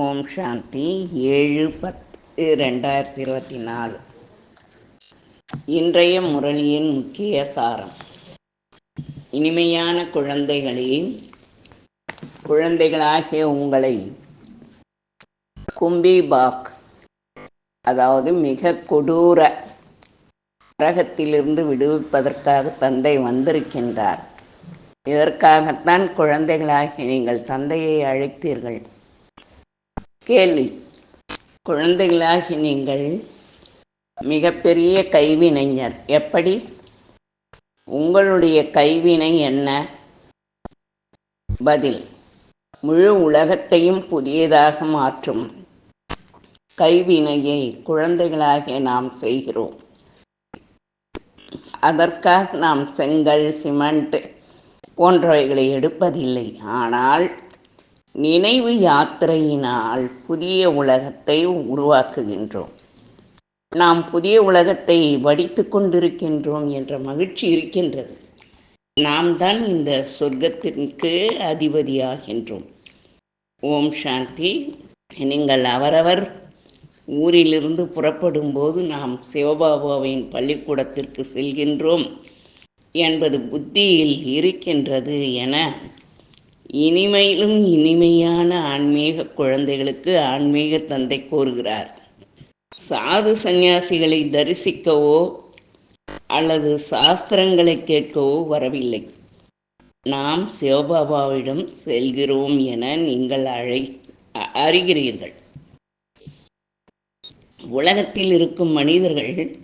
ஓம் சாந்தி. ஏழு பத்து ரெண்டாயிரத்தி இருபத்தி நாலு இன்றைய முரளியின் முக்கிய சாரம். இனிமையான குழந்தைகளே குழந்தைகளாகிய உங்களை கும்பி பாக் அதாவது மிக கொடூர நரகத்திலிருந்து விடுவிப்பதற்காக தந்தை வந்திருக்கின்றார். இதற்காகத்தான் குழந்தைகளாகி நீங்கள் தந்தையை அழைத்தீர்கள். கேள்வி. குழந்தைகளாகி நீங்கள் மிகப்பெரிய கைவினைஞர். எப்படி? உங்களுடைய கைவினை என்ன? பதில். முழு உலகத்தையும் புதியதாக மாற்றும் கைவினையை குழந்தைகளாக நாம் செய்கிறோம். அதற்காக நாம் செங்கல் சிமெண்ட் போன்றவைகளை எடுப்பதில்லை. ஆனால் நினைவு யாத்திரையினால் புதிய உலகத்தை உருவாக்குகின்றோம். நாம் புதிய உலகத்தை வடித்து கொண்டிருக்கின்றோம் என்ற மகிழ்ச்சி இருக்கின்றது. நாம் தான் இந்த சொர்க்கத்திற்கு அதிபதியாகின்றோம். ஓம் சாந்தி. நீங்கள் அவரவர் ஊரிலிருந்து புறப்படும் போது நாம் சிவபாபாவின் பள்ளிக்கூடத்திற்கு செல்கின்றோம் என்பது புத்தியில் இருக்கின்றது என இனிமையிலும் இனிமையான ஆன்மீக குழந்தைகளுக்கு ஆன்மீக தந்தை கூறுகிறார். சாது சந்நியாசிகளை தரிசிக்கவோ அல்லது சாஸ்திரங்களை கேட்கவோ வரவில்லை. நாம் சிவபாபாவிடம் செல்கிறோம் என நீங்கள் அழை அறிகிறீர்கள். உலகத்தில் இருக்கும் மனிதர்கள்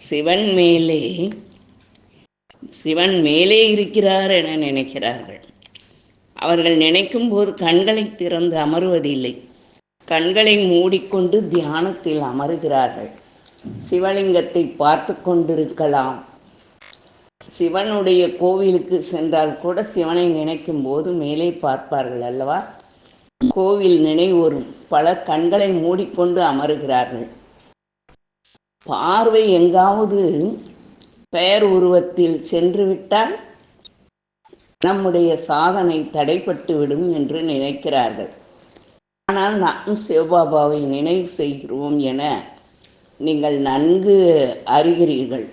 சிவன் மேலே சிவன் மேலே இருக்கிறார் என நினைக்கிறார்கள். அவர்கள் நினைக்கும் போது கண்களை திறந்து அமருவதில்லை. கண்களை மூடிக்கொண்டு தியானத்தில் அமருகிறார்கள். சிவலிங்கத்தை பார்த்து கொண்டிருக்கலாம். சிவனுடைய கோவிலுக்கு சென்றால் கூட சிவனை நினைக்கும் போது மேலே பார்ப்பார்கள் அல்லவா? கோவில் நினைவோரும் பல கண்களை மூடிக்கொண்டு அமருகிறார்கள். பார்வை எங்காவது பெயர் உருவத்தில் சென்று விட்டால் நம்முடைய சாதனை தடைப்பட்டுவிடும் என்று நினைக்கிறார்கள். ஆனால் நாம் சிவபாபாவை நினைவு செய்கிறோம் என நீங்கள் நன்கு அறிகிறீர்கள்.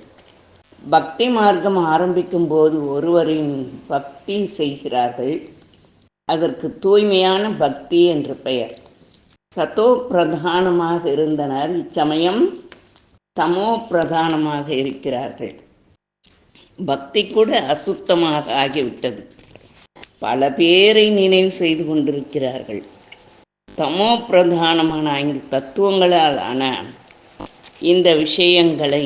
பக்தி மார்க்கம் ஆரம்பிக்கும் போது ஒருவரின் பக்தி செய்கிறார்கள். அதற்கு தூய்மையான பக்தி என்று பெயர். சதோ பிரதானமாக இருந்தனர். இச்சமயம் தமோ பிரதானமாக இருக்கிறார்கள். பக்தி கூட அசுத்தமாக ஆகிவிட்டது. பல பேரை நினைவு செய்து கொண்டிருக்கிறார்கள். தமோ பிரதானமான ஐந்து தத்துவங்களால் ஆன இந்த விஷயங்களை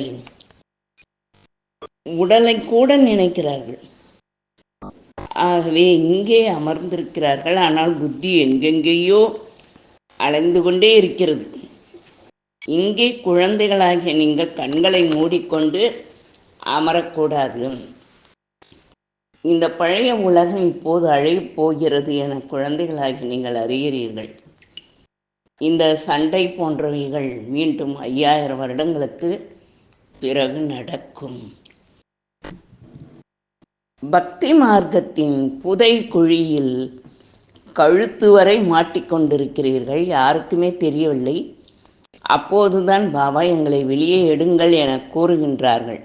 உடலை கூட நினைக்கிறார்கள். ஆகவே இங்கே அமர்ந்திருக்கிறார்கள். ஆனால் புத்தி எங்கெங்கேயோ அலைந்து கொண்டே இருக்கிறது. இங்கே குழந்தைகளாகிய நீங்கள் கண்களை மூடிக்கொண்டு அமரக்கூடாது. இந்த பழைய உலகம் இப்போது அழையப் போகிறது என குழந்தைகளாகி நீங்கள் அறிகிறீர்கள். இந்த சண்டை போன்றவைகள் மீண்டும் ஐயாயிரம் வருடங்களுக்கு பிறகு நடக்கும். பக்தி மார்க்கத்தின் புதை குழியில் கழுத்து வரை மாட்டிக்கொண்டிருக்கிறீர்கள் யாருக்குமே தெரியவில்லை. அப்போதுதான் பாபா எங்களை வெளியே எடுங்கள் என கூறுகின்றார்கள்.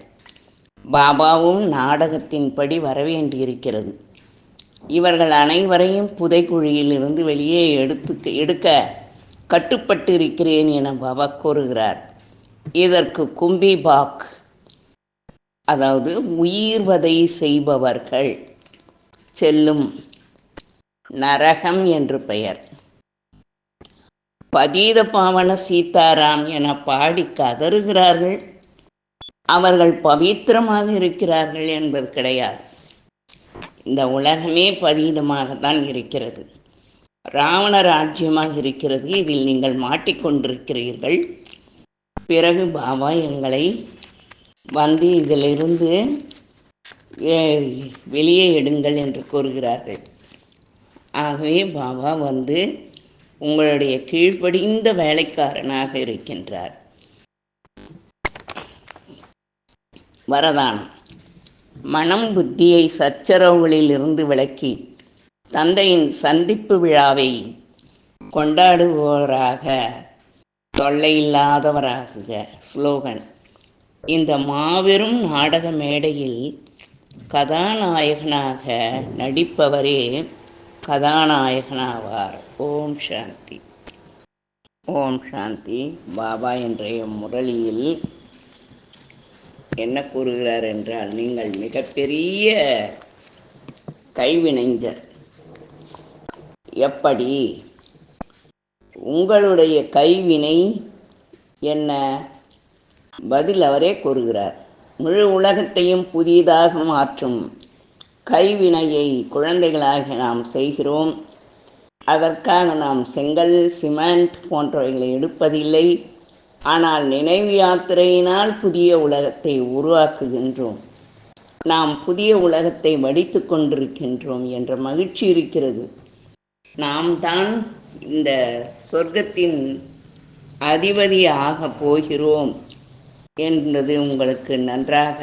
பாபாவும் நாடகத்தின்படி வரவேண்டியிருக்கிறது. இவர்கள் அனைவரையும் புதைக்குழியில் இருந்து வெளியே எடுத்து எடுக்க கட்டுப்பட்டு இருக்கிறேன் என பாபா கூறுகிறார். இதற்கு கும்பி பாக் அதாவது உயிர்வதை செய்பவர்கள் செல்லும் நரகம் என்று பெயர். பதீத பாவன சீதாராம் என பாடி கதறுகிறார்கள். அவர்கள் பவித்திரமாக இருக்கிறார்கள் என்பது கிடையாது. இந்த உலகமே பதீதமாகத்தான் இருக்கிறது. ராவண ராஜ்யமாக இருக்கிறது. இதில் நீங்கள் மாட்டிக்கொண்டிருக்கிறீர்கள். பிறகு பாபா எங்களை வந்து இதிலிருந்து வெளியே எடுங்கள் என்று கூறுகிறார்கள். ஆகவே பாபா வந்து உங்களுடைய கீழ்ப்படிந்த வேலைக்காரனாக இருக்கின்றார். வரதானம் மனம் புத்தியை சச்சரவுகளில் இருந்து விளக்கி தந்தையின் சந்திப்பு விழாவை கொண்டாடுபவராக தொல்லை இல்லாதவராகுக ஸ்லோகன். இந்த மாபெரும் நாடக மேடையில் கதாநாயகனாக நடிப்பவரே கதாநாயகனாவார். ஓம் சாந்தி. ஓம் சாந்தி. பாபா என்றைய முரளியில் என்ன கூறுகிறார் என்றால் நீங்கள் மிகப்பெரிய கைவினைஞர். எப்படி? உங்களுடைய கைவினை என்ன? பதில் அவரே கூறுகிறார். முழு உலகத்தையும் புதிதாக மாற்றும் கைவினையை குழந்தைகளாக நாம் செய்கிறோம். அதற்காக நாம் செங்கல் சிமெண்ட் போன்றவைகளை எடுப்பதில்லை. ஆனால் நினைவு யாத்திரையினால் புதிய உலகத்தை உருவாக்குகின்றோம். நாம் புதிய உலகத்தை வடித்து கொண்டிருக்கின்றோம் என்ற மகிழ்ச்சி இருக்கிறது. நாம் தான் இந்த சொர்க்கத்தின் அதிபதி ஆகப் போகிறோம் என்பது உங்களுக்கு நன்றாக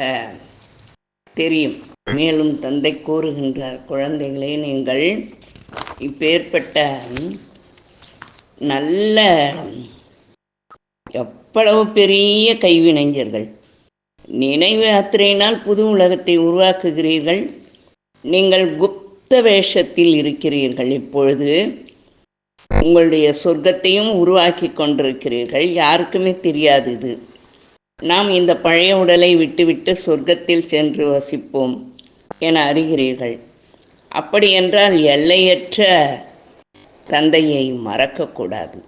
தெரியும். மேலும் தந்தை கூறுகின்றார் குழந்தைகளே நீங்கள் இப்பேற்பட்ட நல்ல எவ்வளவு பெரிய கைவினைஞர்கள். நினைவு யாத்திரையினால் புது உலகத்தை உருவாக்குகிறீர்கள். நீங்கள் குப்த வேஷத்தில் இருக்கிறீர்கள் இப்பொழுது. உங்களுடைய சொர்க்கத்தையும் உருவாக்கி கொண்டிருக்கிறீர்கள். யாருக்குமே தெரியாது இது. நாம் இந்த பழைய உடலை விட்டுவிட்டு சொர்க்கத்தில் சென்று வசிப்போம் என அறிகிறீர்கள். அப்படி என்றால் எல்லையற்ற தந்தையை மறக்கக்கூடாது.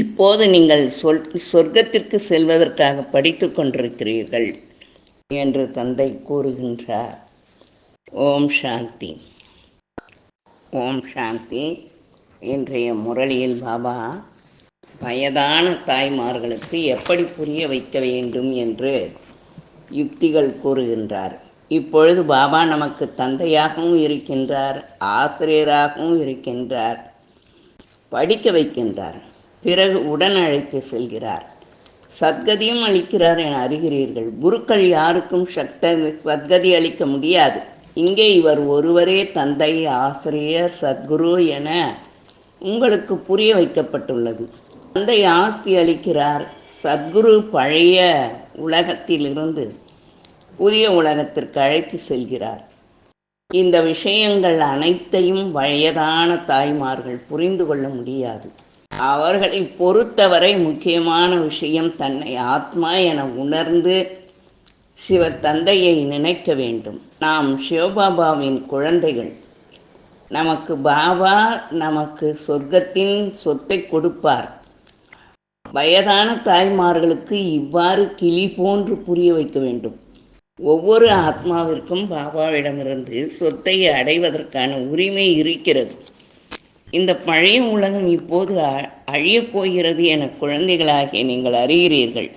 இப்போது நீங்கள் சொல் சொர்க்கத்திற்கு செல்வதற்காக படித்து கொண்டிருக்கிறீர்கள் என்று தந்தை கூறுகின்றார். ஓம் சாந்தி. ஓம் சாந்தி. இன்றைய முரளியில் பாபா வயதான தாய்மார்களுக்கு எப்படி புரிய வைக்க வேண்டும் என்று யுக்திகள் கூறுகின்றார். இப்பொழுது பாபா நமக்கு தந்தையாகவும் இருக்கின்றார் ஆசிரியராகவும் இருக்கின்றார் படிக்க வைக்கின்றார். பிறகு உடன் அழைத்து செல்கிறார். சத்கதியும் அளிக்கிறார் என அறிகிறீர்கள். குருக்கள் யாருக்கும் சக்த சத்கதி அளிக்க முடியாது. இங்கே இவர் ஒருவரே தந்தை ஆசிரியர் சத்குரு என உங்களுக்கு புரிய வைக்கப்பட்டுள்ளது. தந்தை ஆஸ்தி அளிக்கிறார். சத்குரு பழைய உலகத்திலிருந்து புதிய உலகத்திற்கு அழைத்து செல்கிறார். இந்த விஷயங்கள் அனைத்தையும் வயதான தாய்மார்கள் புரிந்து கொள்ள முடியாது. அவர்களை பொறுத்தவரை முக்கியமான விஷயம் தன்னை ஆத்மா என உணர்ந்து சிவ தந்தையை நினைக்க வேண்டும். நாம் சிவபாபாவின் குழந்தைகள். நமக்கு பாபா நமக்கு சொர்க்கத்தின் சொத்தை கொடுப்பார். வயதான தாய்மார்களுக்கு இவ்வாறு கிளி போன்று புரிய வைக்க வேண்டும். ஒவ்வொரு ஆத்மாவிற்கும் பாபாவிடமிருந்து சொத்தை அடைவதற்கான உரிமை இருக்கிறது. இந்த பழைய உலகம் இப்போது அழியப் போகிறது என குழந்தைகளாகிய நீங்கள் அறிகிறீர்கள்.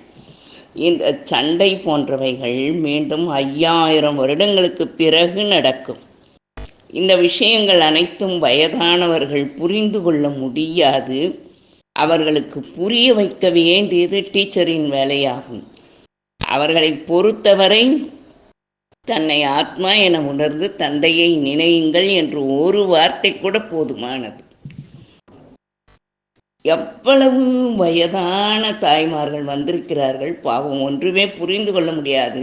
இந்த சண்டை போன்றவைகள் மீண்டும் ஐயாயிரம் வருடங்களுக்கு பிறகு நடக்கும். இந்த விஷயங்கள் அனைத்தும் வயதானவர்கள் புரிந்து கொள்ள முடியாது. அவர்களுக்கு புரிய வைக்க வேண்டியது டீச்சரின் வேலையாகும். அவர்களை பொறுத்தவரை தன்னை ஆத்மா என உணர்ந்து தந்தையை நினையுங்கள் என்று ஒரு வார்த்தை கூட போதுமானது. எவ்வளவு வயதான தாய்மார்கள் வந்திருக்கிறார்கள் பாவம் ஒன்றுமே புரிந்து கொள்ள முடியாது.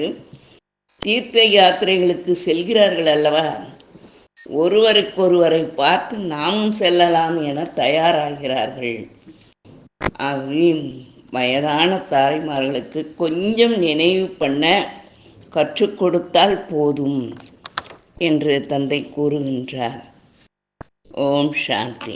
தீர்த்த யாத்திரைகளுக்கு செல்கிறார்கள் அல்லவா? ஒருவருக்கொருவரை பார்த்து நாமும் செல்லலாம் என தயாராகிறார்கள். ஆகவே வயதான தாய்மார்களுக்கு கொஞ்சம் நினைவு பண்ண கற்றுக் கொடுத்தால் போதும் என்று தந்தை கூறுகின்றார். ஓம் சாந்தி.